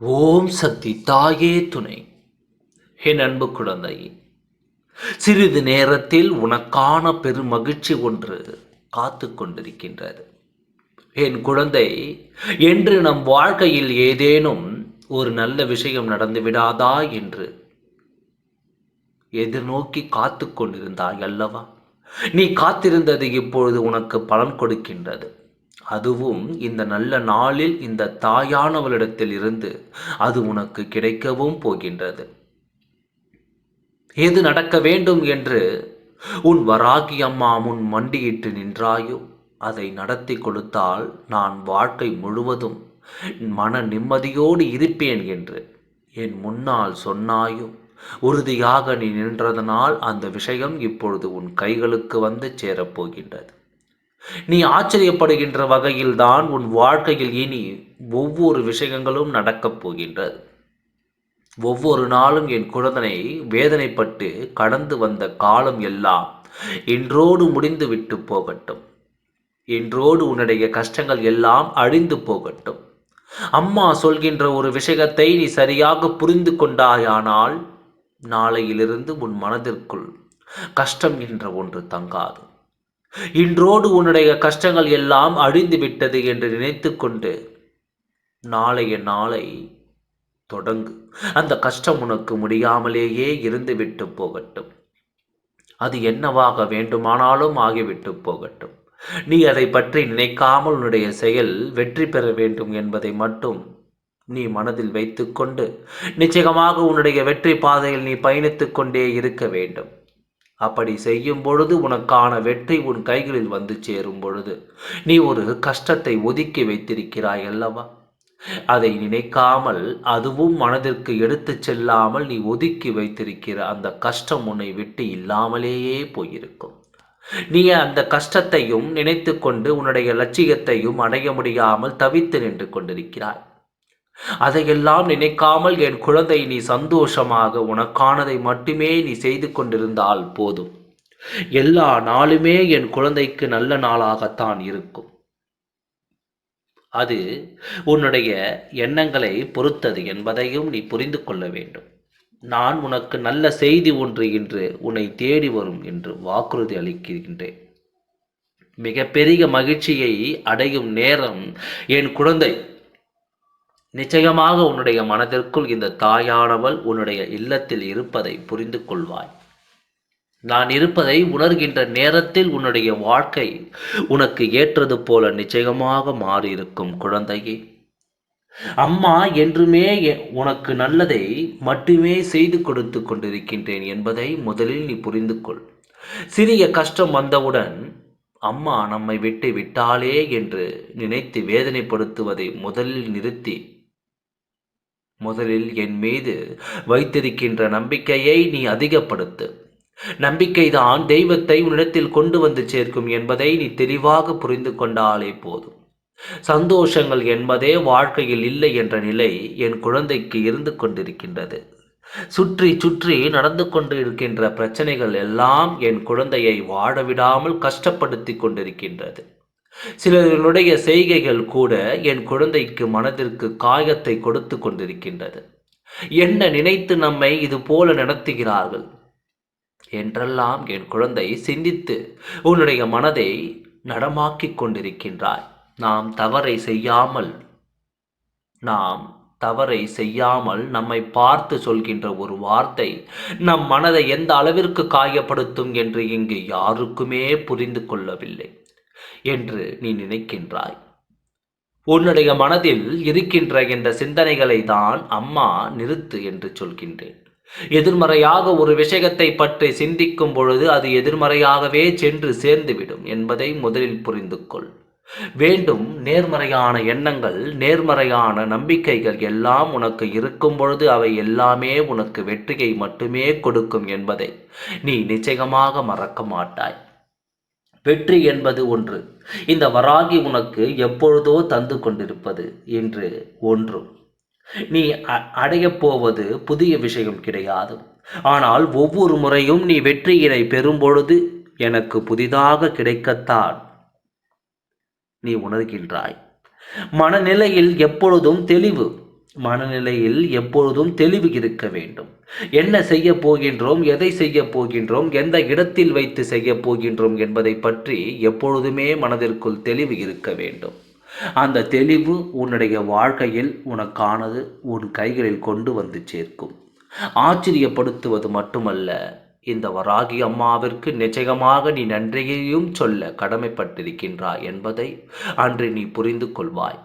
ஓம் சக்தி தாயே துணை. என் அன்பு குழந்தை சிறிது நேரத்தில் உனக்கான பெரும் மகிழ்ச்சி ஒன்று காத்து கொண்டிருக்கின்றது. என் குழந்தை என்று நம் வாழ்க்கையில் ஏதேனும் ஒரு நல்ல விஷயம் நடந்து விடாதா என்று எதிர்நோக்கி காத்து கொண்டிருந்தாய் அல்லவா? நீ காத்திருந்தது இப்பொழுது உனக்கு பலன் கொடுக்கின்றது. அதுவும் இந்த நல்ல நாளில் இந்த தாயானவளிடத்தில் இருந்து அது உனக்கு கிடைக்கவும் போகின்றது. எது நடக்க வேண்டும் என்று உன் வராகி அம்மா முன் மண்டியிட்டு நின்றாயோ? அதை நடத்தி கொடுத்தால் நான் வாழ்க்கை முழுவதும் மன நிம்மதியோடு இருப்பேன் என்று என் முன்னால் சொன்னாயோ? உறுதியாக நீ நின்றதனால் அந்த விஷயம் இப்பொழுது உன் கைகளுக்கு வந்து சேரப்போகின்றது நீ ஆச்சரியப்படுகின்ற வகையில்தான் உன் வாழ்க்கையில் இனி ஒவ்வொரு விஷயங்களும் நடக்கப் போகின்றது. ஒவ்வொரு நாளும் என் குழந்தனை வேதனைப்பட்டு கடந்து வந்த காலம் எல்லாம் இன்றோடு முடிந்து விட்டு போகட்டும். இன்றோடு உன்னுடைய கஷ்டங்கள் எல்லாம் அழிந்து போகட்டும். அம்மா சொல்கின்ற ஒரு விஷயத்தை நீ சரியாக புரிந்து கொண்டாயானால் நாளையிலிருந்து உன் மனதிற்குள் கஷ்டம் என்ற ஒன்று தங்காது. இன்றோடு உன்னுடைய கஷ்டங்கள் எல்லாம் அழிந்து விட்டது என்று நினைத்து கொண்டு நாளைய நாளை தொடங்கு. அந்த கஷ்டம் உனக்கு முடியாமலேயே இருந்துவிட்டு போகட்டும். அது என்னவாக வேண்டுமானாலும் ஆகிவிட்டு போகட்டும். நீ அதை பற்றி நினைக்காமல் உன்னுடைய செயல் வெற்றி பெற வேண்டும் என்பதை மட்டும் நீ மனதில் வைத்துக்கொண்டு நிச்சயமாக உன்னுடைய வெற்றி பாதையில் நீ பயணித்துக்கொண்டே இருக்க வேண்டும். அப்படி செய்யும் பொழுது உனக்கான வெற்றி உன் கைகளில் வந்து சேரும் பொழுது. நீ ஒரு கஷ்டத்தை ஒதுக்கி வைத்திருக்கிறாய் அல்லவா? அதை நினைக்காமல் அதுவும் மனதிற்கு எடுத்துச் செல்லாமல் நீ ஒதுக்கி வைத்திருக்கிற அந்த கஷ்டம் உன்னை விட்டு இல்லாமலேயே போயிருக்கும். நீ அந்த கஷ்டத்தையும் நினைத்து கொண்டு உன்னுடைய லட்சியத்தையும் அடைய முடியாமல் தவித்து நின்று கொண்டிருக்கிறாய். அதையெல்லாம் நினைக்காமல் என் குழந்தை நீ சந்தோஷமாக உனக்கானதை மட்டுமே நீ செய்து கொண்டிருந்தால் போதும். எல்லா நாளுமே என் குழந்தைக்கு நல்ல நாளாகத்தான் இருக்கும். அது உன்னுடைய எண்ணங்களை பொறுத்தது என்பதையும் நீ புரிந்து கொள்ள வேண்டும். நான் உனக்கு நல்ல செய்தி ஒன்று இன்று உன்னை தேடி வரும் என்று வாக்குறுதி அளிக்கின்றேன். மிகப்பெரிய மகிழ்ச்சியை அடையும் நேரம் என் குழந்தை நிச்சயமாக உன்னுடைய மனதிற்குள் இந்த தாயானவள் உன்னுடைய இல்லத்தில் இருப்பதை புரிந்து கொள்வாய். நான் இருப்பதை உணர்கின்ற நேரத்தில் உன்னுடைய வாழ்க்கை உனக்கு ஏற்றது போல நிச்சயமாக மாறியிருக்கும் குழந்தையே. அம்மா என்றுமே உனக்கு நல்லதை மட்டுமே செய்து கொடுத்து கொண்டிருக்கின்றேன் என்பதை முதலில் நீ புரிந்து கொள். சிறிய கஷ்டம் வந்தவுடன் அம்மா நம்மை விட்டு விட்டாளே என்று நினைத்து வேதனைப்படுத்துவதை முதலில் நிறுத்தி முதலில் என் மீது வைத்திருக்கின்ற நம்பிக்கையை நீ அதிகப்படுத்து. நம்பிக்கைதான் தெய்வத்தை உன்னிடத்தில் கொண்டு வந்து சேர்க்கும் என்பதை நீ தெளிவாக புரிந்து கொண்டாலே போதும். சந்தோஷங்கள் என்பதே வாழ்க்கையில் இல்லை என்ற நிலை என் குழந்தைக்கு இருந்து கொண்டிருக்கின்றது. சுற்றி சுற்றி நடந்து கொண்டு இருக்கின்ற பிரச்சனைகள் எல்லாம் என் குழந்தையை வாழ விடாமல் கஷ்டப்படுத்தி கொண்டிருக்கின்றது. சிலர்களுடைய செய்கைகள் கூட என் குழந்தைக்கு மனதிற்கு காயத்தை கொடுத்து கொண்டிருக்கின்றது. என்ன நினைத்து நம்மை இது போல நடத்துகிறார்கள்? என்றெல்லாம் என் குழந்தை சிந்தித்து உன்னுடைய மனதை நடமாக்கிக் கொண்டிருக்கின்றாய். நாம் தவறை செய்யாமல் நாம் தவறை செய்யாமல் நம்மை பார்த்து சொல்கின்ற ஒரு வார்த்தை நம் மனதை எந்த அளவிற்கு காயப்படுத்தும் என்று இங்கு யாருக்குமே புரிந்து கொள்ளவில்லை. என்று நீ நினைக்கின்றாய். உன்னுடைய மனதில் இருக்கின்ற இந்த சிந்தனைகளை தான் அம்மா நிறுத்து என்று சொல்கின்றேன். எதிர்மறையாக ஒரு விஷயத்தை பற்றி சிந்திக்கும் பொழுது அது எதிர்மறையாகவே சென்று சேர்ந்துவிடும் என்பதை முதலில் புரிந்து கொள் வேண்டும் நேர்மறையான எண்ணங்கள் நேர்மறையான நம்பிக்கைகள் எல்லாம் உனக்கு இருக்கும் பொழுது அவை எல்லாமே உனக்கு வெற்றியை மட்டுமே கொடுக்கும் என்பதை நீ நிச்சயமாக மறக்க மாட்டாய். வெற்றி என்பது ஒன்று. இந்த வராகி உனக்கு எப்பொழுதோ தந்து கொண்டிருப்பது என்று ஒன்று. நீ அடையப் போவது புதிய விஷயம் கிடையாது. ஆனால் ஒவ்வொரு முறையும் நீ வெற்றியினை பெறும் பொழுது எனக்கு புதிதாக கிடைக்கத்தான் நீ உணர்கின்றாய். மனநிலையில் எப்பொழுதும் தெளிவு. மனநிலையில் எப்பொழுதும் தெளிவு இருக்க வேண்டும். என்ன செய்ய போகின்றோம் எதை செய்ய போகின்றோம் எந்த இடத்தில் வைத்து செய்ய போகின்றோம் என்பதை பற்றி எப்பொழுதுமே மனதிற்குள் தெளிவு இருக்க வேண்டும். அந்த தெளிவு உன்னுடைய வாழ்க்கையில் உனக்கானது உன் கைகளில் கொண்டு வந்து சேர்க்கும். ஆச்சரியப்படுத்துவது மட்டுமல்ல இந்த வராகி அம்மாவிற்கு நிச்சயமாக நீ நன்றியையும் சொல்ல கடமைப்பட்டிருக்கின்றாய் என்பதை அன்று நீ புரிந்து கொள்வாய்.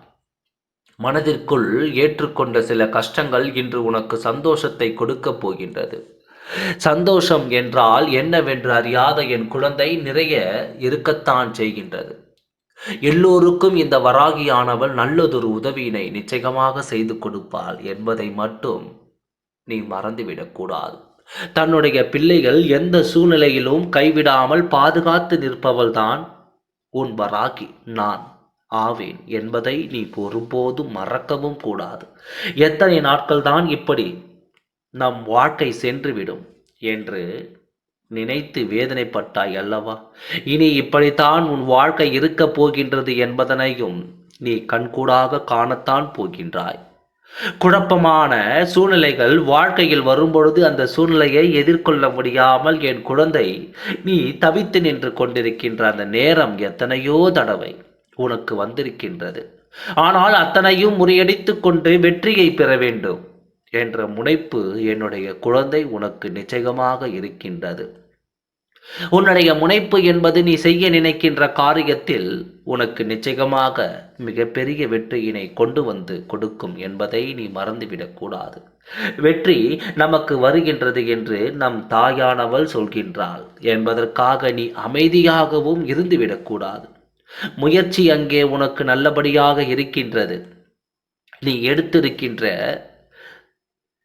மனதிற்குள் ஏற்றுக்கொண்ட சில கஷ்டங்கள் இன்று உனக்கு சந்தோஷத்தை கொடுக்கப் போகின்றது. சந்தோஷம் என்றால் என்னவென்று அறியாத என் குழந்தை நிறைய இருக்கத்தான் செய்கின்றது. எல்லோருக்கும் இந்த வராகியானவள் நல்லதொரு உதவியினை நிச்சயமாக செய்து கொடுப்பாள் என்பதை மட்டும் நீ மறந்துவிடக்கூடாது தன்னுடைய பிள்ளைகள் எந்த சூழ்நிலையிலும் கைவிடாமல் பாதுகாத்து நிற்பவள்தான் உன் வராகி நான். ஆவேன் என்பதை நீ ஒருபோதும் மறக்கவும் கூடாது. எத்தனை நாட்கள் தான் இப்படி நம் வாழ்க்கை சென்றுவிடும் என்று நினைத்து வேதனைப்பட்டாய் அல்லவா? இனி இப்படித்தான் உன் வாழ்க்கை இருக்கப் போகின்றது என்பதனையும் நீ கண்கூடாக காணத்தான் போகின்றாய். குழப்பமான சூழ்நிலைகள் வாழ்க்கையில் வரும்பொழுது அந்த சூழ்நிலையை எதிர்கொள்ள முடியாமல் என் குழந்தை நீ தவித்து நின்று கொண்டிருக்கின்ற அந்த நேரம் எத்தனையோ தடவை. உனக்கு வந்திருக்கின்றது. ஆனால் அத்தனையும் முறியடித்து கொண்டு வெற்றியை பெற வேண்டும் என்ற முனைப்பு என்னுடைய குழந்தை உனக்கு நிச்சயமாக இருக்கின்றது. உன்னுடைய முனைப்பு என்பது நீ செய்ய நினைக்கின்ற காரியத்தில் உனக்கு நிச்சயமாக மிகப்பெரிய வெற்றியினை கொண்டு வந்து கொடுக்கும் என்பதை நீ மறந்துவிடக்கூடாது வெற்றி நமக்கு வருகின்றது என்று நம் தாயானவள் சொல்கின்றாள். என்பதற்காக நீ அமைதியாகவும் இருந்துவிடக்கூடாது முயற்சி அங்கே உனக்கு நல்லபடியாக இருக்கின்றது. நீ எடுத்திருக்கின்ற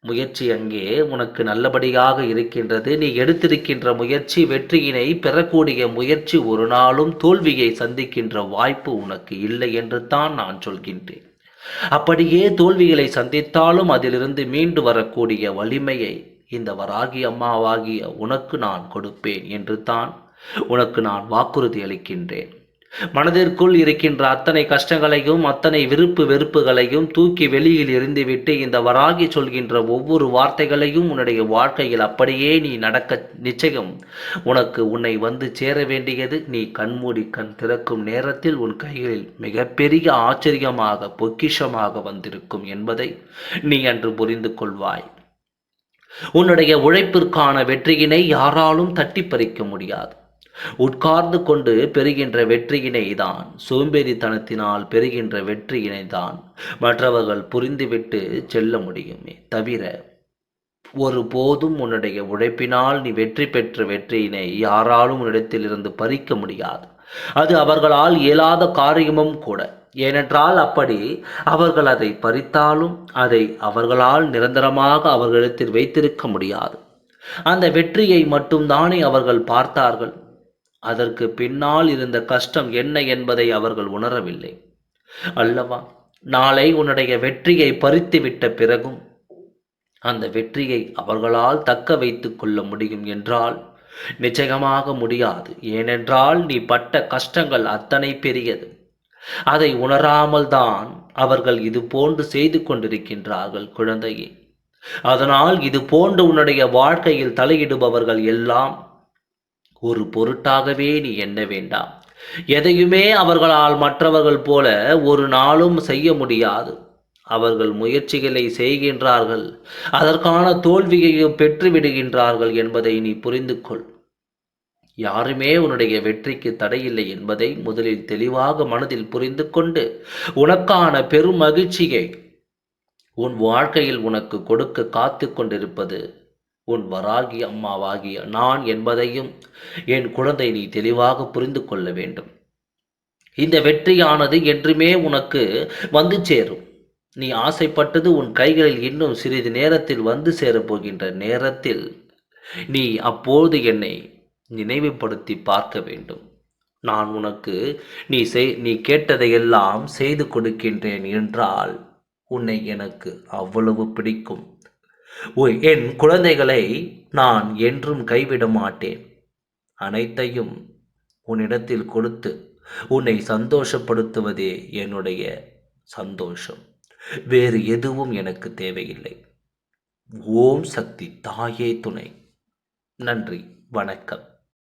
முயற்சி அங்கே உனக்கு நல்லபடியாக இருக்கின்றது. நீ எடுத்திருக்கின்ற முயற்சி வெற்றியினை பெறக்கூடிய முயற்சி ஒரு நாளும் தோல்வியை சந்திக்கின்ற வாய்ப்பு உனக்கு இல்லை என்று தான் நான் சொல்கின்றேன். அப்படியே தோல்விகளை சந்தித்தாலும் அதிலிருந்து மீண்டு வரக்கூடிய வலிமையை இந்த வராகி அம்மாவாகிய உனக்கு நான் கொடுப்பேன் என்று தான் உனக்கு நான் வாக்குறுதி அளிக்கின்றேன். மனதிற்குள் இருக்கின்ற அத்தனை கஷ்டங்களையும் அத்தனை விருப்பு வெறுப்புகளையும் தூக்கி வெளியில் எறிந்துவிட்டு இந்த வராகி சொல்கின்ற ஒவ்வொரு வார்த்தைகளையும் உன்னுடைய வாழ்க்கையில் அப்படியே நீ நடக்க நிச்சயம். உனக்கு உன்னை வந்து சேர வேண்டியது நீ கண்மூடி கண் திறக்கும் நேரத்தில் உன் கைகளில் மிகப்பெரிய ஆச்சரியமாக பொக்கிஷமாக வந்திருக்கும் என்பதை நீ அன்று புரிந்து கொள்வாய். உன்னுடைய உழைப்பிற்கான வெற்றியினை யாராலும் தட்டி பறிக்க முடியாது. உட்கார்ந்து கொண்டு பெறுகின்ற வெற்றியினை தான். சோம்பேறித்தனத்தினால் பெறுகின்ற வெற்றியினை தான். மற்றவர்கள் புரிந்துவிட்டு செல்ல முடியுமே தவிர ஒரு போதும் உன்னுடைய உழைப்பினால் நீ வெற்றி பெற்ற வெற்றியினை யாராலும் உன்னிடத்திலிருந்து பறிக்க முடியாது. அது அவர்களால் இயலாத காரியமும் கூட. ஏனென்றால் அப்படி அவர்கள் அதை பறித்தாலும் அதை அவர்களால் நிரந்தரமாக அவர்களிடத்தில் வைத்திருக்க முடியாது. அந்த வெற்றியை மட்டும்தானே அவர்கள் பார்த்தார்கள். அதற்கு பின்னால் இருந்த கஷ்டம் என்ன என்பதை அவர்கள் உணரவில்லை. அல்லவா நாளை உன்னுடைய வெற்றியை பறித்துவிட்ட பிறகும் அந்த வெற்றியை அவர்களால் தக்க வைத்து கொள்ள முடியும் என்றால் நிச்சயமாக முடியாது. ஏனென்றால் நீ பட்ட கஷ்டங்கள் அத்தனை பெரியது. அதை உணராமல் தான் அவர்கள் இது போன்று செய்து கொண்டிருக்கின்றார்கள் குழந்தையே. அதனால் இது போன்று உன்னுடைய வாழ்க்கையில் தலையிடுபவர்கள் எல்லாம் ஒரு பொருட்டாகவே நீ எண்ண வேண்டாம். எதையுமே அவர்களால் மற்றவர்கள் போல ஒரு நாளும் செய்ய முடியாது. அவர்கள் முயற்சிகளை செய்கின்றார்கள். அதற்கான தோல்வியையும் பெற்றுவிடுகின்றார்கள் என்பதை நீ புரிந்து கொள் யாருமே உன்னுடைய வெற்றிக்கு தடையில்லை என்பதை முதலில் தெளிவாக மனதில் புரிந்து கொண்டு உனக்கான பெரும் மகிழ்ச்சியை உன் வாழ்க்கையில் உனக்கு கொடுக்க காத்து கொண்டிருப்பது உன் வராகி அம்மாவாகிய நான் என்பதையும் என் குழந்தை நீ தெளிவாக புரிந்து கொள்ள வேண்டும். இந்த வெற்றியானது என்றுமே உனக்கு வந்து சேரும். நீ ஆசைப்பட்டது உன் கைகளில் இன்னும் சிறிது நேரத்தில் வந்து சேரப்போகின்ற நேரத்தில் நீ அப்போது என்னை நினைவுபடுத்தி பார்க்க வேண்டும். நான் உனக்கு நீ செய் நீ கேட்டதையெல்லாம் செய்து கொடுக்கின்றேன் என்றால் உன்னை எனக்கு அவ்வளவு பிடிக்கும். என் குழந்தைகளை நான் என்றும் கைவிட மாட்டேன். அனைத்தையும் உன்னிடத்தில் கொடுத்து உன்னை சந்தோஷப்படுத்துவதே என்னுடைய சந்தோஷம். வேறு எதுவும் எனக்கு தேவையில்லை. ஓம் சக்தி தாயே துணை. நன்றி. வணக்கம்.